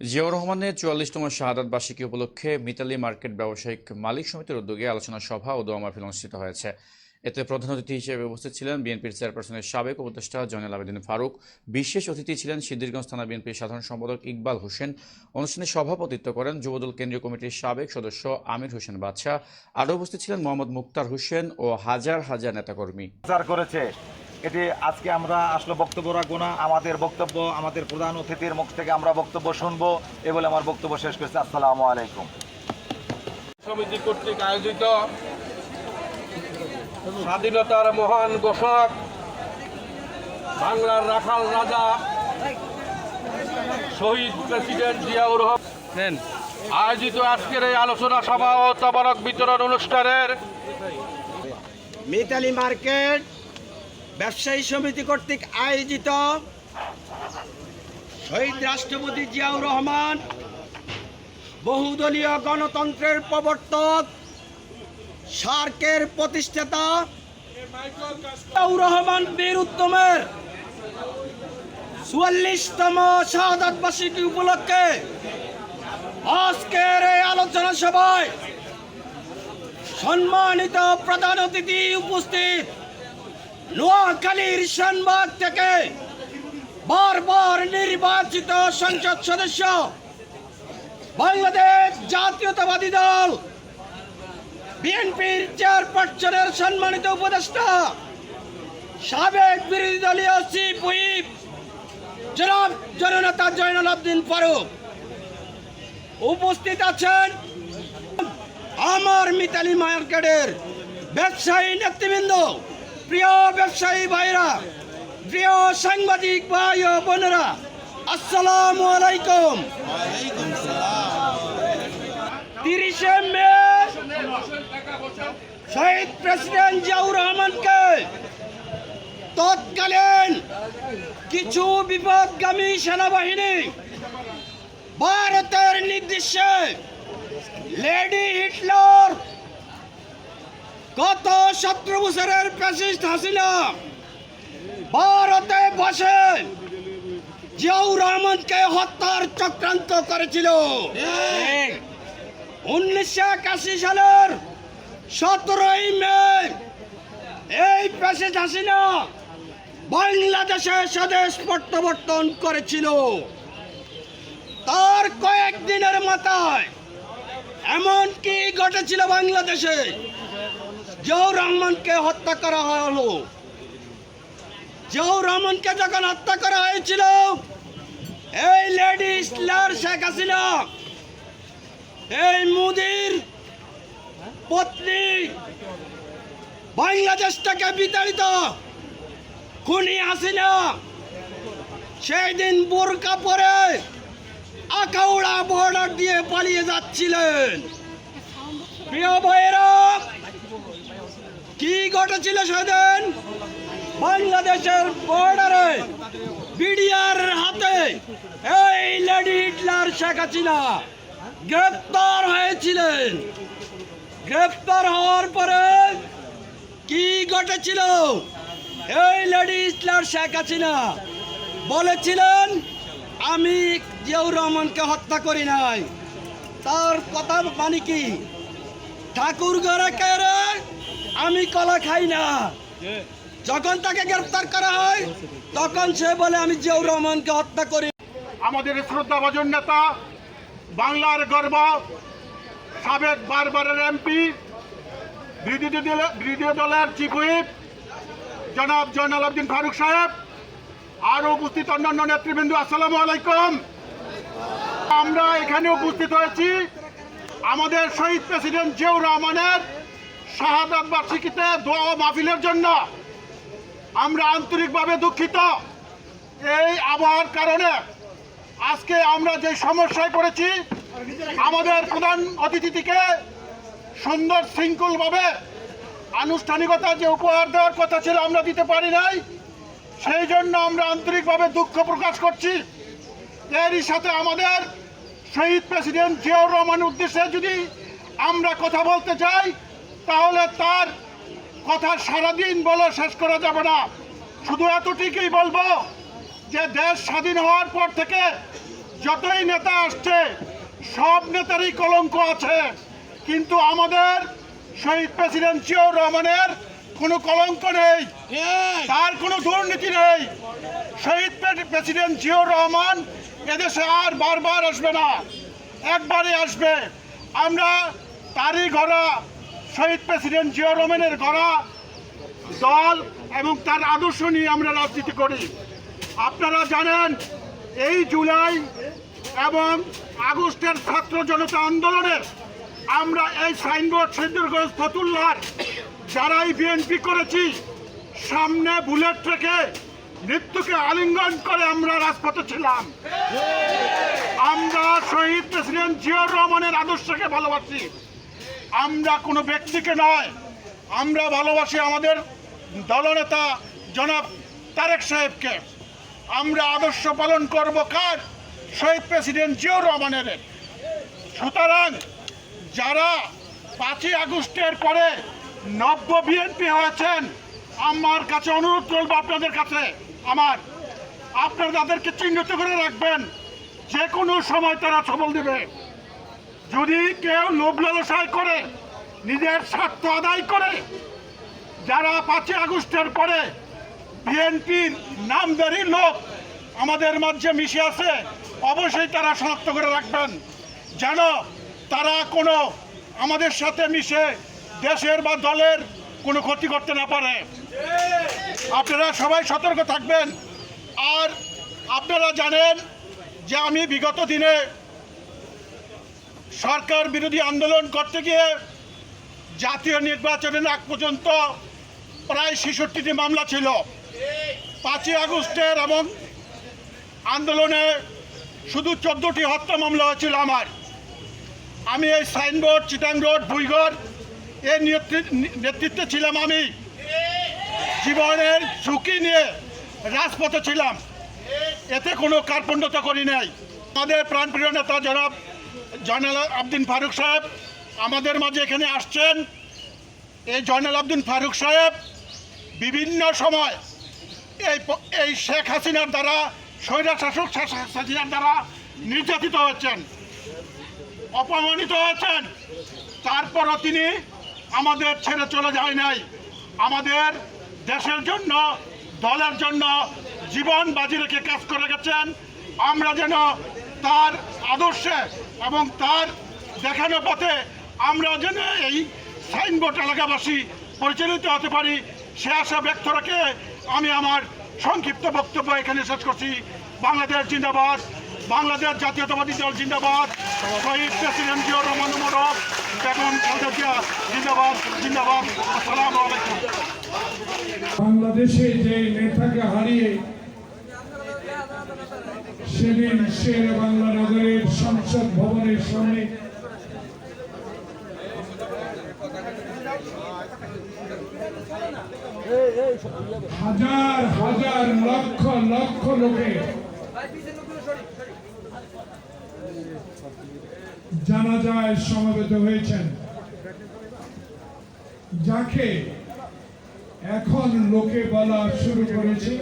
জিয়াউর রহমানের চুয়াল্লিশতম শাহাদাত বার্ষিকী উপলক্ষে মিতালি মার্কেট ব্যবসায়িক মালিক সমিতির উদ্যোগে আলোচনা সভা ও দোয়া মাহফিল অনুষ্ঠিত হয়েছে। এতে প্রধান অতিথি হিসেবে উপস্থিত ছিলেন বিএনপির চেয়ারপারসনের সাবেক উপদেষ্টা জয়নাল আবেদিন ফারুক, বিশেষ অতিথি ছিলেন সিদ্দিরগঞ্জ থানা বিএনপির সাধারণ সম্পাদক ইকবাল হোসেন। অনুষ্ঠানে সভাপতিত্ব করেন যুবদল কেন্দ্রীয় কমিটির সাবেক সদস্য আমির হোসেন বাদশাহ। আরও উপস্থিত ছিলেন মোহাম্মদ মুক্তার হোসেন ও হাজার হাজার নেতাকর্মী। করেছে। এটি আজকে আমরা আসলে বক্তব্য রাখব না। আমাদের বক্তব্য আমাদের প্রধান অতিথির মুখ থেকে আমরা বক্তব্য শুনব এ বলে আমার বক্তব্য শেষ করছি। আসসালামু আলাইকুম। সমিতি কর্তৃক আয়োজিত স্বাধীনতার মহান ঘোষক বাংলার রাখাল রাজা শহীদ প্রেসিডেন্ট জিয়াউর রহমান আয়োজিত আজকের এই আলোচনা সভা ও তবারক বিতরণ অনুষ্ঠানের মিতালি মার্কেট ব্যবসায়ী সমিতি কর্তৃক আয়োজিত শহীদ রাষ্ট্রপতি জিয়াউর রহমান বহুদলীয় গণতন্ত্রের প্রবর্তক সার্কের প্রতিষ্ঠাতা জিয়াউর রহমান বীর উত্তমের চুয়াল্লিশতম শাহাদাত বার্ষিকী উপলক্ষে আজকের এই আলোচনা সভায় সম্মানিত প্রধান অতিথি উপস্থিত নোয়াখালীর শানবাগ থেকে বারবার নির্বাচিত সংসদ সদস্য বাংলাদেশ জাতীয়তাবাদী দল, বিএনপির চেয়ারপারসনের সম্মানিত উপদেষ্টা, সাবেক বিরোধী দলীয় চিফ হুইপ জনাব জননেতা জয়নাল আবদিন ফারুক। উপস্থিত আছেন আমার মিতালি মার্কেটের ব্যবসায়ী নেতৃবৃন্দ। প্রিয় ব্যবসায়ী ভাইরা, প্রিয় সাংবাদিক ভাই ও বোনেরা, আসসালামু আলাইকুম। তিরিশে মে, শহীদ প্রেসিডেন্ট জিয়াউর রহমানকে তৎকালীন কিছু বিপদগামী সেনাবাহিনী ভারতের নির্দেশে লেডি হিটলার গত সতেরো বছরের প্রেসিডেন্ট হাসিনা ভারতে বসে জিয়াউর রহমানকে হত্যার চক্রান্ত করেছিল। উনিশশো একাশি সালের সতেরোই মে এই প্রেসিডেন্ট হাসিনা বাংলাদেশে স্বদেশ প্রত্যাবর্তন করেছিল। তার কয়েকদিনের মাথায় এমন কি ঘটেছিল বাংলাদেশে। জিয়াউর রহমানকে হত্যা করা হলো। জিয়াউর রহমানকে যখন হত্যা করা হয়েছিল, এই লেডি ইসলার শেখ হাসিনা, এই মুদির পত্নী বাংলাদেশ থেকে বিতাড়িত, খুনি হাসিনা সেই দিন বোরকা পরে আখাউড়া বর্ডার দিয়ে পালিয়ে যাচ্ছিলেন। প্রিয় ভাইয়েরা কি ঘটেছিল সেদিন? বাংলাদেশের বর্ডারে বিডিআর হাতে এই লেডি হিটলার শেখ হাসিনা গ্রেপ্তার হয়েছিলেন। গ্রেপ্তার হওয়ার পরে কি ঘটেছিল? এই লেডি হিটলার শেখ হাসিনা বলেছিলেন, আমি জিয়াউর রহমানকে হত্যা করি নাই। তার কথা মানে কি? ঠাকুর ঘরে কেড়ে আমি কলা খাই না। যখন তাকে গ্রেফতার করা হয় তখন সে বলে আমি জিয়াউর রহমানকে হত্যা করি। আমাদের শ্রদ্ধাভাজন নেতা বাংলার গর্ব সাবেক বারবারের এমপি বিরোধী দলের চিফ হুইপ জনাব জয়নাল আবদিন ফারুক সাহেব আরও উপস্থিত অন্যান্য নেতৃবৃন্দ আসসালামু আলাইকুম। আমরা এখানে উপস্থিত হয়েছি। আমাদের শহীদ প্রেসিডেন্ট জিয়াউর রহমানের শাহাদাত বার্ষিকীতে দোয়া ও মাহফিলের জন্য আমরা আন্তরিকভাবে দুঃখিত। এই আবহাওয়ার কারণে আজকে আমরা যে সমস্যায় পড়েছি, আমাদের প্রধান অতিথিটিকে সুন্দর শৃঙ্খলভাবে আনুষ্ঠানিকতা যে উপহার দেওয়ার কথা ছিল আমরা দিতে পারি নাই, সেই জন্য আমরা আন্তরিকভাবে দুঃখ প্রকাশ করছি। এরই সাথে আমাদের শহীদ প্রেসিডেন্ট জিয়াউর রহমানের উদ্দেশ্যে যদি আমরা কথা বলতে চাই তাহলে তার কথা সারাদিন বলে শেষ করা যাবে না। শুধু এতটুকুই বলব যে দেশ স্বাধীন হওয়ার পর থেকে যতই নেতা আসছে সব নেতারই কলঙ্ক আছে। কিন্তু আমাদের শহীদ প্রেসিডেন্ট জিয়াউর রহমানের কোনো কলঙ্ক নেই। তার কোনো দুর্নীতি নেই। শহীদ প্রে- প্রেসিডেন্ট জিয়াউর রহমান এদেশে আর বারবার আসবে না। একবারই আসবে। আমরা তারই গড়া শহীদ প্রেসিডেন্ট জিয়াউর রহমানের গড়া দল এবং তার আদর্শ নিয়ে আমরা রাজনীতি করি। আপনারা জানেন, এই জুলাই এবং আগস্টের ছাত্র জনতা আন্দোলনে আমরা এই সাইনবোর্ড সিদ্ধগঞ্জ ফতুল্লার যারাই বিএনপি করেছি, সামনে বুলেট থেকে মৃত্যুকে আলিঙ্গন করে আমরা রাজপথে ছিলাম। আমরা শহীদ প্রেসিডেন্ট জিয়াউর রহমানের আদর্শকে ভালোবাসি। আমরা কোনো ব্যক্তিকে নয়। আমরা ভালোবাসি আমাদের দলনেতা জনাব তারেক সাহেবকে। আমরা আদর্শ পালন করব কার? শহীদ প্রেসিডেন্ট জিয়াউর রহমানের। সুতরাং যারা পাঁচই আগস্টের পরে নব্য বিএনপি হয়েছেন, আমার কাছে অনুরোধ করব আপনাদের কাছে আমার। আপনারা তাদেরকে চিহ্নিত করে রাখবেন। যে কোনো সময় তারা সবল দেবে। যদি কেউ লোভ লালসায় করে, নিজের স্বার্থ আদায় করে, যারা পাঁচই আগস্টের পরে বিএনপির নামদারি লোক আমাদের মাঝে মিশে আছে, অবশ্যই তারা শনাক্ত করে রাখবেন। যেন তারা কোনো আমাদের সাথে মিশে দেশের বা দলের কোনো ক্ষতি করতে না পারে। আপনারা সবাই সতর্ক থাকবেন। আর আপনারা জানেন যে আমি বিগত দিনে সরকার বিরোধী আন্দোলন করতে গিয়ে জাতীয় নির্বাচনের আগ পর্যন্ত প্রায় ছেষট্টিটি মামলা ছিল। পাঁচই আগস্টের এবং আন্দোলনে শুধু চোদ্দোটি হত্যা মামলা হয়েছিল আমার। আমি এই সাইনবোর্ড, চিটাং রোড, ভুইগড়, এর নেতৃ- নেতৃত্বে ছিলাম আমি। জীবনের ঝুঁকি নিয়ে রাজপথে ছিলাম। এতে কোনো কার্পণ্যতা করি নাই। আমাদের প্রাণপ্রিয় নেতা জনাব জয়নাল আবদিন ফারুক সাহেব আমাদের মাঝে এখানে আসছেন। এই জয়নাল আবদিন ফারুক সাহেব বিভিন্ন সময় এই এই শেখ হাসিনার দ্বারা স্বৈরা শাসক শেখ হাসিনার দ্বারা নির্যাতিত হয়েছেন অপমানিত হয়েছেন তারপরও তিনি আমাদের ছেড়ে চলে যায় নাই। আমাদের দেশের জন্য, দলের জন্য জীবন বাজি রেখে কাজ করে গেছেন। আমরা যেন তার আদর্শে এবং তার দেখানো পথে আমরা যেন এই সাইনবোর্ড এলাকাবাসী পরিচালিত হতে পারি, সে আশা ব্যক্ত রেখে আমি আমার সংক্ষিপ্ত বক্তব্য এখানে শেষ করছি। বাংলাদেশ জিন্দাবাদ, বাংলাদেশ জাতীয়তাবাদী দল জিন্দাবাদ, শহীদ প্রেসিডেন্ট জিয়াউর রহমান মোরব বেগম জিন্দাবাদ জিন্দাবাদ। আসসালামু আলাইকুম। বাংলাদেশে যে নেতাকে হারিয়ে সেদিন শের বাংলা নগরের সংসদ ভবনের সামনে হাজার হাজার, লক্ষ লক্ষ লোকের জানাজায় সমবেত হয়েছেন। যাকে এখন লোকে বলা শুরু করেছে।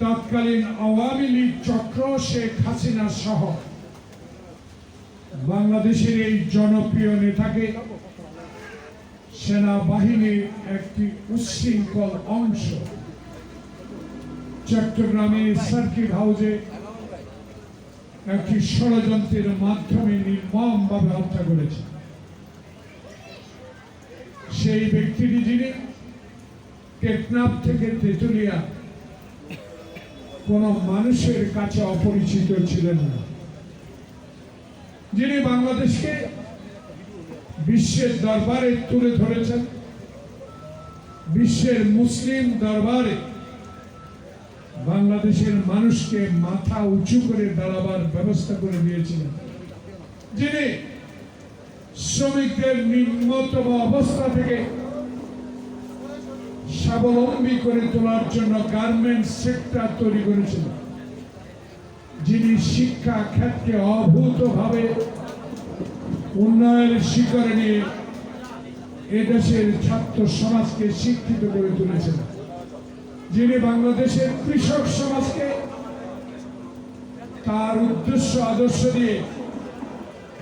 তৎকালীন আওয়ামী লীগ চক্র শেখ হাসিনা সহ বাংলাদেশের এই জনপ্রিয় নেতাকে সেনাবাহিনীর একটি উচ্ছৃঙ্খল অংশ চট্টগ্রামে সার্কিট হাউসে একটি ষড়যন্ত্রের মাধ্যমে নির্মমভাবে হত্যা করেছে। সেই ব্যক্তিটি যিনি টেকনাফ থেকে তেতুলিয়া কোন মানুষের কাছে অপরিচিত ছিলেন না। যিনি বাংলাদেশকে বিশ্বের দরবারে তুলে ধরেছেন, বিশ্বের মুসলিম দরবারে বাংলাদেশের মানুষকে মাথা উঁচু করে দাঁড়াবার ব্যবস্থা করে দিয়েছিলেন। যিনি শ্রমিকদের নিম্নতম অবস্থা থেকে স্বাবলম্বী করে তোলার জন্য গার্মেন্ট সেক্টর তৈরি করেছিলেন যিনি শিক্ষা ক্ষেত্রে অভূতভাবে উন্নয়নের শিখরে নিয়ে এদেশের ছাত্র সমাজকে শিক্ষিত করে তুলেছেন। যিনি বাংলাদেশের কৃষক সমাজকে তার উদ্দেশ্য, আদর্শ দিয়ে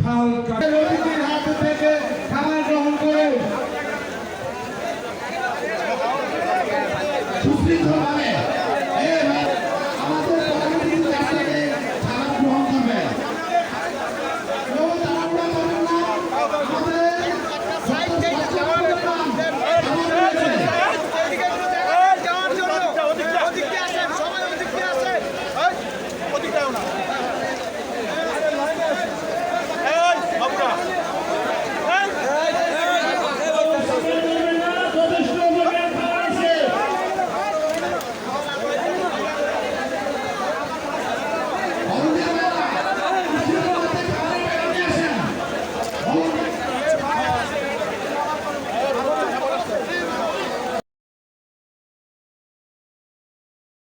খাল হাত থেকে খাবার গ্রহণ করে